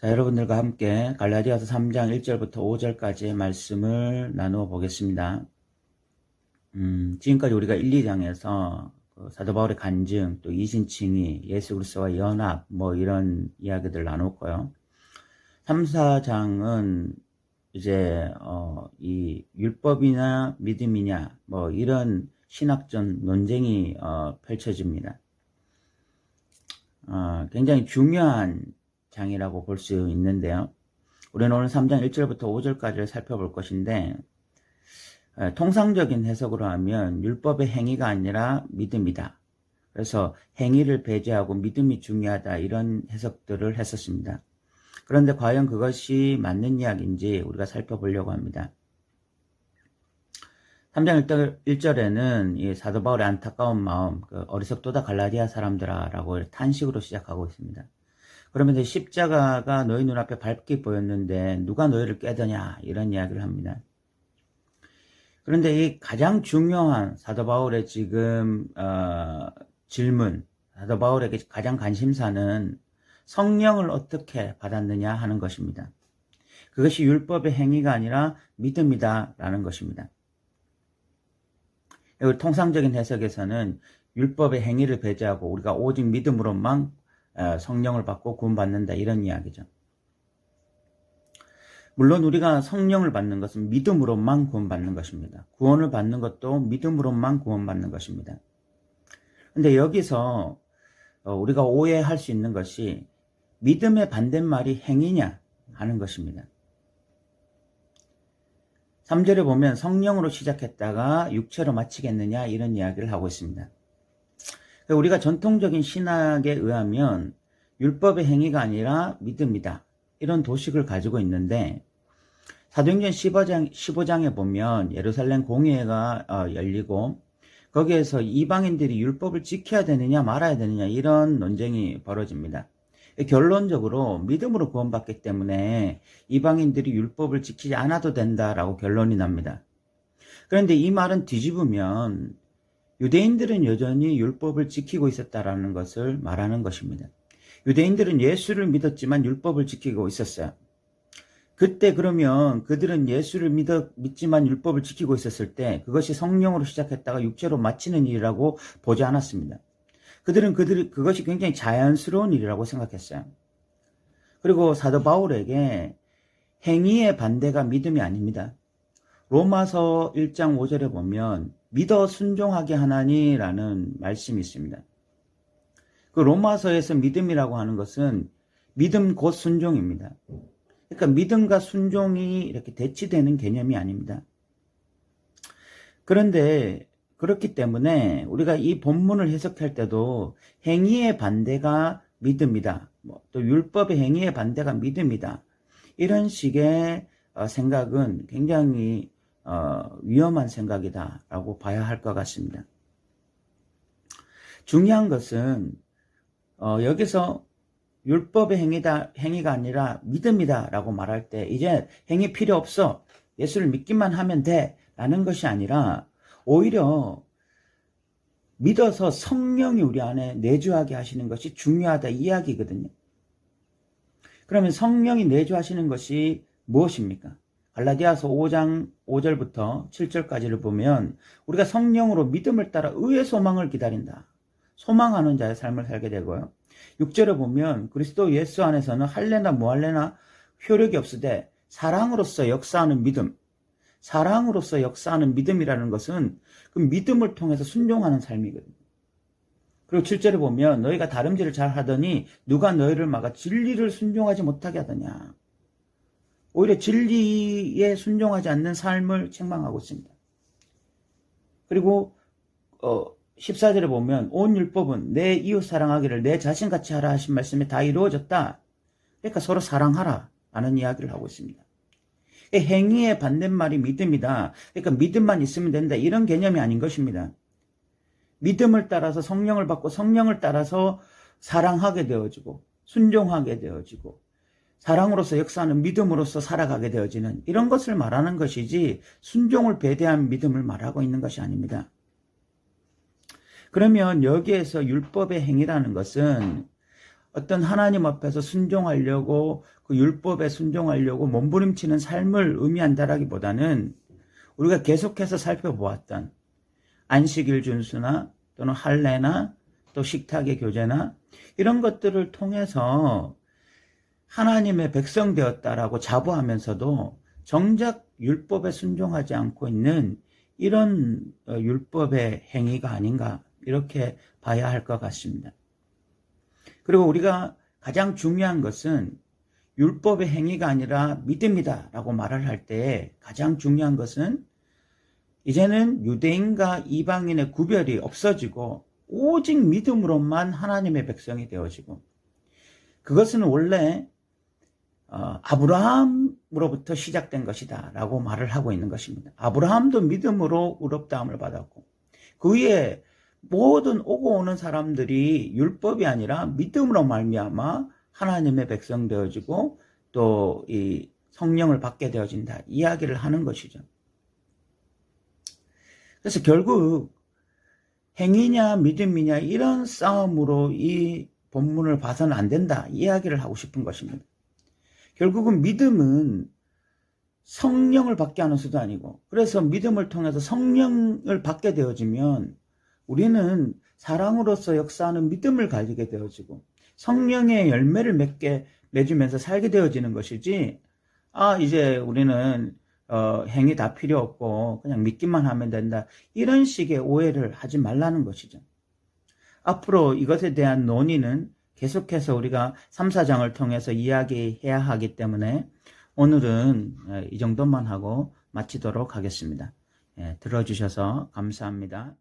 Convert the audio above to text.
자, 여러분들과 함께 갈라디아서 3장 1절부터 5절까지의 말씀을 나누어 보겠습니다. 음, 지금까지 우리가 1, 2장에서 그 사도 바울의 간증, 또 이신칭의, 예수 그리스도와 연합, 뭐 이런 이야기들 나눴고요. 3, 4장은 이제 어, 이 율법이나 믿음이냐, 뭐 이런 신학전 논쟁이 어, 펼쳐집니다. 어, 굉장히 중요한 장이라고 볼 수 있는데요. 우리는 오늘 3장 1절부터 5절까지를 살펴볼 것인데, 에, 통상적인 해석으로 하면 율법의 행위가 아니라 믿음이다. 그래서 행위를 배제하고 믿음이 중요하다. 이런 해석들을 했었습니다. 그런데 과연 그것이 맞는 이야기인지 우리가 살펴보려고 합니다. 3장 1절에는 이 사도 바울의 안타까운 마음, 그 어리석도다 갈라디아 사람들아 라고 탄식으로 시작하고 있습니다. 그러면서 십자가가 너희 눈앞에 밝게 보였는데 누가 너희를 깨더냐 이런 이야기를 합니다. 그런데 이 가장 중요한 사도 바울의 지금 어, 질문, 사도 바울에게 가장 관심사는 성령을 어떻게 받았느냐 하는 것입니다. 그것이 율법의 행위가 아니라 믿음이다라는 것입니다. 통상적인 해석에서는 율법의 행위를 배제하고 우리가 오직 믿음으로만 성령을 받고 구원받는다 이런 이야기죠. 물론 우리가 성령을 받는 것은 믿음으로만 구원받는 것입니다. 구원을 받는 것도 믿음으로만 구원받는 것입니다. 근데 여기서 어, 우리가 오해할 수 있는 것이 믿음의 반대말이 행위냐 하는 것입니다. 3절에 보면 성령으로 시작했다가 육체로 마치겠느냐 이런 이야기를 하고 있습니다. 우리가 전통적인 신학에 의하면 율법의 행위가 아니라 믿음이다. 이런 도식을 가지고 있는데 사도행전 15장, 15장에 보면 예루살렘 공회가 어, 열리고 거기에서 이방인들이 율법을 지켜야 되느냐 말아야 되느냐 이런 논쟁이 벌어집니다. 결론적으로 믿음으로 구원받기 때문에 이방인들이 율법을 지키지 않아도 된다라고 결론이 납니다. 그런데 이 말은 뒤집으면 유대인들은 여전히 율법을 지키고 있었다라는 것을 말하는 것입니다. 유대인들은 예수를 믿었지만 율법을 지키고 있었어요. 그때 그러면 그들은 예수를 믿어, 믿지만 율법을 지키고 있었을 때 그것이 성령으로 시작했다가 육체로 마치는 일이라고 보지 않았습니다. 그들은 그들 그것이 굉장히 자연스러운 일이라고 생각했어요. 그리고 사도 바울에게 행위의 반대가 믿음이 아닙니다. 로마서 1장 5절에 보면 믿어 순종하게 하나니라는 말씀이 있습니다. 그 로마서에서 믿음이라고 하는 것은 믿음 곧 순종입니다. 그러니까 믿음과 순종이 이렇게 대치되는 개념이 아닙니다. 그런데 그렇기 때문에 우리가 이 본문을 해석할 때도 행위의 반대가 믿음이다. 뭐또 율법의 행위의 반대가 믿음이다. 이런 식의 어, 생각은 굉장히 어, 위험한 생각이다라고 봐야 할 것 같습니다. 중요한 것은 어, 여기서 율법의 행위다 행위가 아니라 믿음이다라고 말할 때 이제 행위 필요 없어 예수를 믿기만 하면 돼라는 것이 아니라 오히려 믿어서 성령이 우리 안에 내주하게 하시는 것이 중요하다 이야기거든요. 그러면 성령이 내주하시는 것이 무엇입니까? 갈라디아서 5장 5절부터 7절까지를 보면 우리가 성령으로 믿음을 따라 의의 소망을 기다린다. 소망하는 자의 삶을 살게 되고요. 6절에 보면 그리스도 예수 안에서는 할래나 무할래나 효력이 없으되 사랑으로서 역사하는 믿음, 사랑으로서 역사하는 믿음이라는 것은 그 믿음을 통해서 순종하는 삶이거든요. 그리고 7절에 보면 너희가 다름질을 잘 하더니 누가 너희를 막아 진리를 순종하지 못하게 하더냐. 오히려 진리에 순종하지 않는 삶을 책망하고 있습니다. 그리고 어, 14절에 보면 온 율법은 내 이웃 사랑하기를 내 자신같이 하라 하신 말씀에 다 이루어졌다. 그러니까 서로 사랑하라 라는 이야기를 하고 있습니다. 행위의 반대말이 믿음이다. 그러니까 믿음만 있으면 된다. 이런 개념이 아닌 것입니다. 믿음을 따라서 성령을 받고 성령을 따라서 사랑하게 되어지고 순종하게 되어지고 사랑으로서 역사하는 믿음으로서 살아가게 되어지는 이런 것을 말하는 것이지 순종을 배대한 믿음을 말하고 있는 것이 아닙니다. 그러면 여기에서 율법의 행위라는 것은 어떤 하나님 앞에서 순종하려고 그 율법에 순종하려고 몸부림치는 삶을 의미한다라기보다는 우리가 계속해서 살펴보았던 안식일 준수나 또는 할례나 또 식탁의 교제나 이런 것들을 통해서 하나님의 백성 되었다라고 자부하면서도 정작 율법에 순종하지 않고 있는 이런 어, 율법의 행위가 아닌가 이렇게 봐야 할 것 같습니다. 그리고 우리가 가장 중요한 것은 율법의 행위가 아니라 믿음이다라고 말을 할때 가장 중요한 것은 이제는 유대인과 이방인의 구별이 없어지고 오직 믿음으로만 하나님의 백성이 되어지고 그것은 원래 어, 아브라함으로부터 시작된 것이다 라고 말을 하고 있는 것입니다. 아브라함도 믿음으로 의롭다함을 받았고 그 위에 모든 오고 오는 사람들이 율법이 아니라 믿음으로 말미암아 하나님의 백성 되어지고 또 이 성령을 받게 되어진다 이야기를 하는 것이죠. 그래서 결국 행위냐 믿음이냐 이런 싸움으로 이 본문을 봐서는 안 된다 이야기를 하고 싶은 것입니다. 결국은 믿음은 성령을 받게 하는 수도 아니고 그래서 믿음을 통해서 성령을 받게 되어지면 우리는 사랑으로서 역사하는 믿음을 가지게 되어지고 성령의 열매를 맺게 맺으면서 살게 되어지는 것이지 아 이제 우리는 어, 행위 다 필요 없고 그냥 믿기만 하면 된다 이런 식의 오해를 하지 말라는 것이죠. 앞으로 이것에 대한 논의는 계속해서 우리가 3, 4장을 통해서 이야기해야 하기 때문에 오늘은 이 정도만 하고 마치도록 하겠습니다. 예, 들어주셔서 감사합니다.